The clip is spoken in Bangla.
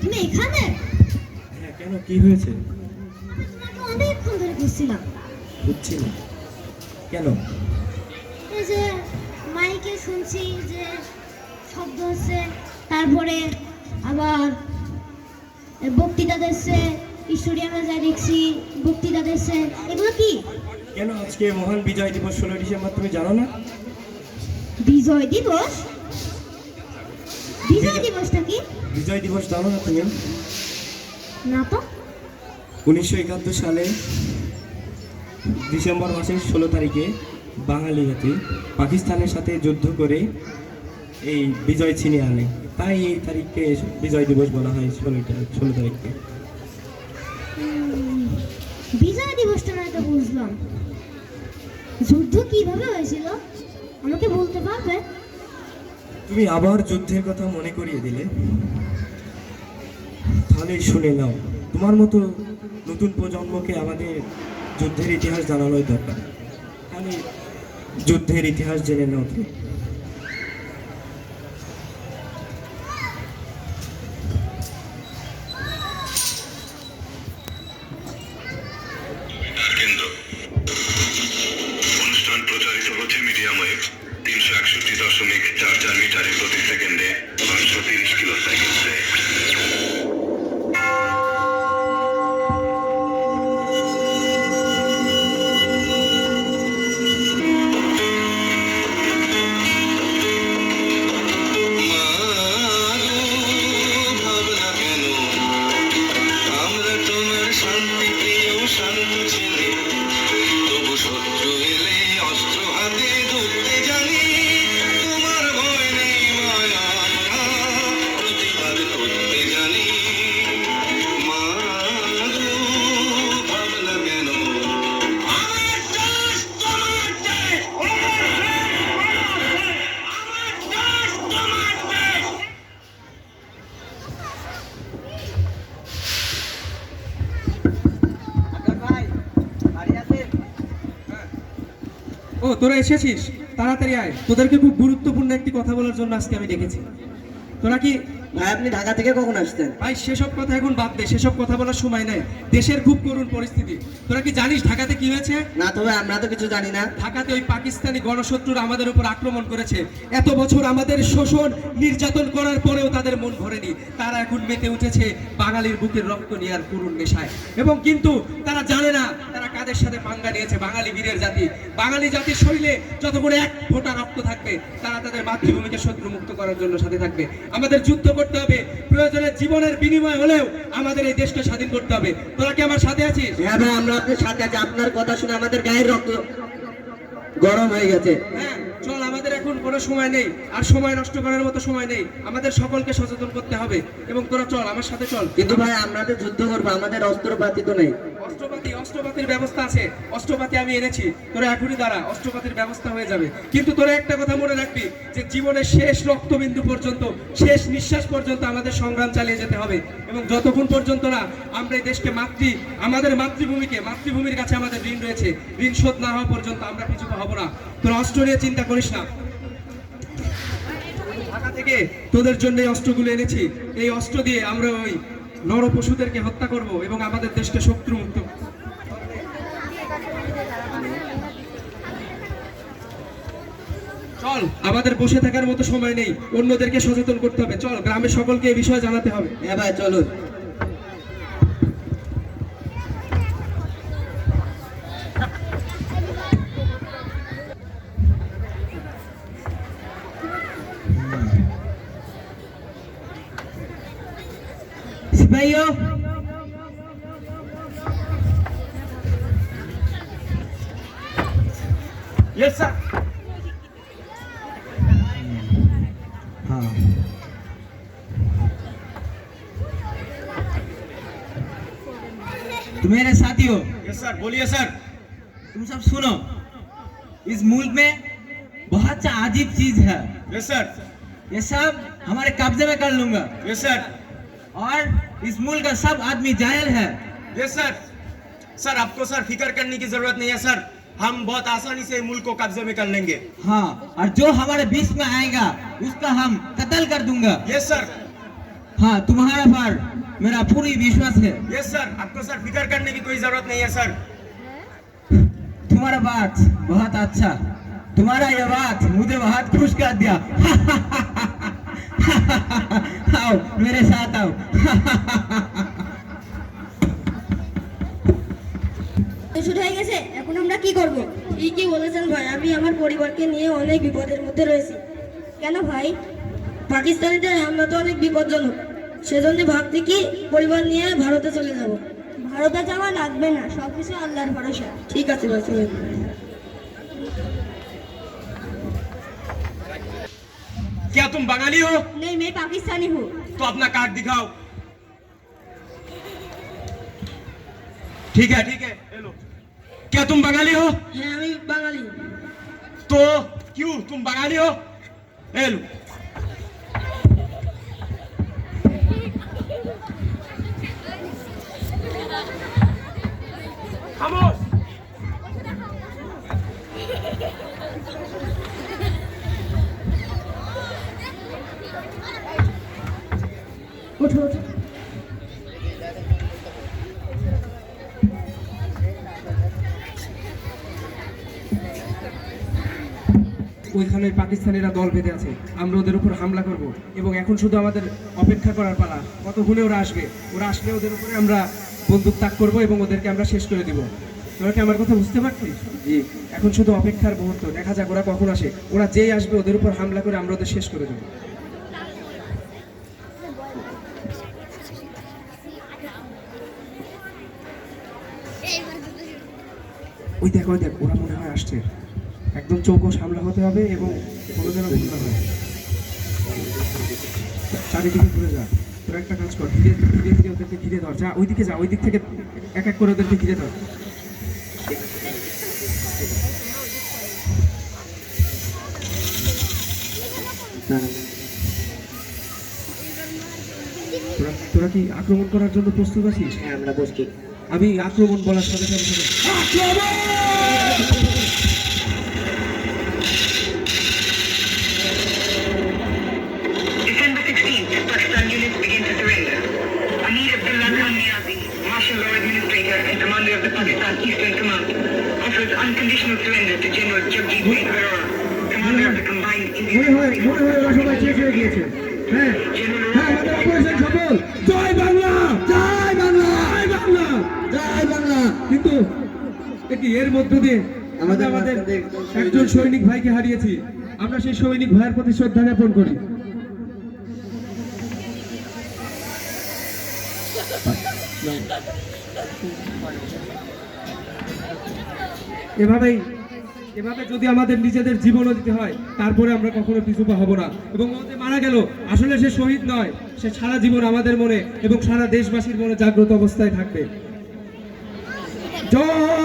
তুমি এখানে? হ্যাঁ কেন? কি হয়েছে? তোমাকে অনেকক্ষণ ধরে খুঁজছিলাম। বুঝছি না। কেন? এই যে মাইকে শুনছি যে শব্দ হচ্ছে তারপরে আবার বক্তৃতা দিচ্ছে স্টুডিয়ামে যা দেখছি বক্তৃতা দিচ্ছে। এগুলো কি? কেন আজকে মহান বিজয় দিবস ষোলোই ডিসেম্বর তুমি জানো না? বিজয় দিবস? বিজয় দিবসটা কি? বিজয় দিবস জানো না তুমি। না তো। উনিশশো একাত্তর সালে ডিসেম্বর মাসের ষোলো তারিখে বাঙালি জাতি পাকিস্তানের সাথে যুদ্ধ করে এই বিজয় ছিনিয়ে আনে। তাই এই তারিখকে বিজয় দিবস বলা হয় ষোলোটা ষোলো তারিখকে। বিজয় দিবসটা না তো বুঝলাম। যুদ্ধ কীভাবে হয়েছিল? আমাকে বলতে পারবে? তুমি আবার যুদ্ধের কথা মনে করিয়ে দিলে? তাহলে শুনে নাও, তোমার মতো নতুন প্রজন্মকে আমাদের যুদ্ধের ইতিহাস জানানোই দরকার। তাহলে যুদ্ধের ইতিহাস জেনে নাও তুমি। ও, তোরা এসেছিস? তাড়াতাড়ি আয়। তোদেরকে খুব গুরুত্বপূর্ণ একটি কথা বলার জন্য আজকে আমি দেখেছি তোরা কি ভাই আপনি ঢাকা থেকে কখন আসছেন? ভাই সেসব কথা এখন বাদ দে সেসব কথা বলার সময় নেই। দেশের খুব করুণ পরিস্থিতি। তোরা কি জানিস ঢাকাতে কি হয়েছে? না তবে আমরা তো কিছু জানি না। ঢাকাতে ওই পাকিস্তানি গণশত্রুরা আমাদের উপর আক্রমণ করেছে। এত বছর আমাদের শোষণ নির্যাতন করার পরেও তাদের মন ভরেনি। তারা এখন মেতে উঠেছে বাঙালির বুকের রক্ত নেওয়ার করুণ নেশায়। এবং কিন্তু তারা জানে না তারা কাদের সাথে পাঙ্গা নিয়েছে বাঙালি বীরের জাতি। বাঙালি জাতির শরীরে যতক্ষণ এক ফোঁটা রক্ত থাকবে তারা তাদের মাতৃভূমিকে শত্রু মুক্ত করার জন্য সাথে থাকবে। আমাদের যুদ্ধ করতে হবে। প্রয়োজনে জীবনের বিনিময় হলেও আমাদের এই দেশকে স্বাধীন করতে হবে। তোরা কি আমার সাথে আছিস? হ্যাঁ ভাই আমরা আপনার সাথে আছি। আপনার কথা শুনে আমাদের গায়ের রক্ত গরম হয়ে গেছে। হ্যাঁ চল আমাদের এখন কোনো সময় নেই। আর সময় নষ্ট করার মতো সময় নেই। আমাদের সকলকে সচেতন করতে হবে। এবং তোরা চল আমার সাথে চল। কিন্তু ভাই আমরা তো যুদ্ধ করব আমাদের অস্ত্রপাতি তো নেই। অস্ত্রপাতি, অস্ত্রপাতির ব্যবস্থা আছে। অস্ত্রপাতি আমি এনেছি। তোরা এখনই দাঁড়া, অস্ত্রপাতির ব্যবস্থা হয়ে যাবে। কিন্তু তোরা একটা কথা মনে রাখবি, যে জীবনের শেষ রক্তবিন্দু পর্যন্ত, শেষ নিঃশ্বাস পর্যন্ত আমাদের সংগ্রাম চালিয়ে যেতে হবে। এবং যতক্ষণ পর্যন্ত না আমরা এই দেশকে মাতৃ, আমাদের মাতৃভূমিকে, মাতৃভূমির কাছে আমাদের ঋণ রয়েছে, ঋণ শোধ না হওয়া পর্যন্ত আমরা পিছু হব না। তোরা অস্ত্র নিয়ে চিন্তা করিস না। ঢাকা থেকে তোদের জন্য এই অস্ত্রগুলো এনেছি। এই অস্ত্র দিয়ে আমরা ওই নর পশুদেরকে হত্যা করব এবং আমাদের দেশকে শত্রু মুক্ত চল, আমাদের বসে থাকার মতো সময় নেই। অন্যদেরকে সচেতন করতে হবে। চল, গ্রামের সকলকে এই বিষয়ে জানাতে হবে। হ্যাঁ ভাই, চলুন। सिपाहियों यस सर हाँ। तो मेरे साथियों यस सर बोलिए सर तुम सब सुनो। इस मुल्क में बहुत सा अजीब चीज़ है। यस सर ये सब हमारे कब्जे में कर लूँगा। यस सर और इस मुल्क का सब आदमी जायल है। यस सर सर आपको सर फ़िक्र करने की ज़रूरत नहीं है सर हम बहुत आसानी से मुल्क को कब्जे में कर लेंगे। हाँ और जो हमारे बीच में आएगा उसका हम कत्ल कर दूँगा। यस सर हाँ तुम्हारा पर मेरा पूरी विश्वास है। यस सर आपको सर फ़िक्र करने की कोई ज़रूरत नहीं है सर तुम्हारा बात बहुत अच्छा। तुम्हारा ये बात मुझे बहुत खुश कर दिया। आओ मेरे साथ आओ শুরু হয়ে গেছে এখন আমরা কি করব ঠিকই বলেছেন ভাই আমি আমার পরিবারকে নিয়ে অনেক বিপদের মধ্যে রয়েছি কেন ভাই পাকিস্তানিদের হামলা তো অনেক বিপজ্জনক সেজন্য ভাবছি কি পরিবার নিয়ে ভারতে চলে যাব ভারতে যাওয়া লাগবে না সবকিছু আল্লাহর ভরসা ঠিক আছে ভাই চলে क्या तुम बंगाली हो? नहीं मैं पाकिस्तानी हूँ। तो अपना कार्ड दिखाओ। ठीक है ठीक है हेलो क्या तुम बंगाली हो? हाँ, मैं बंगाली तो क्यों तुम बंगाली हो? हेलो खामोश ওঠো ওঠো ওইখানে পাকিস্তানিরা দল বেঁধে আছে। আমরা ওদের উপর হামলা করব এবং এখন শুধু আমাদের অপেক্ষা করার পালা। কত কতক্ষণে ওরা আসবে। ওরা আসলে ওদের উপরে আমরা বন্দুক তাক করব এবং ওদেরকে আমরা শেষ করে দিব। তোরা কি আমার কথা বুঝতে পারছিস জি। এখন শুধু অপেক্ষার মুহূর্ত। দেখা যাক ওরা কখন আসে। ওরা যেই আসবে ওদের উপর হামলা করে আমরা ওদের শেষ করে দেবো। ওই দেখ ওই দেখ, ওরা মনে হয় আসছে। একদম চৌকো সামলা হতে হবে এবং কোনো যেন ভুল না হয়। চারিদিকে ঘুরে যা। তোরা একটা কাজ কর, ধীরে ধীরে ধীরে ওদেরকে ঘিরে ধর। যা, ওইদিকে যা ওই দিক থেকে এক এক করে ওদেরকে ঘিরে ধর। তোরা কি আক্রমণ করার জন্য প্রস্তুত আছিস? হ্যাঁ আমরা প্রস্তুত আমি আক্রমণ বলার সাথে সাথে কি এর মধ্য দিয়ে আমাদের আমাদের একজন সৈনিক ভাইকে হারিয়েছি। আমরা সেই সৈনিক ভাইয়ের প্রতি শ্রদ্ধা জ্ঞাপন করি। এভাবেই এভাবে যদি আমাদের নিজেদের জীবনও দিতে হয় তারপরে আমরা কখনো পিছুপা হব না। এবং যে মারা গেল আসলে সে শহীদ নয় সে সারা জীবন আমাদের মনে এবং সারা দেশবাসীর মনে জাগ্রত অবস্থায় থাকবে। জয়!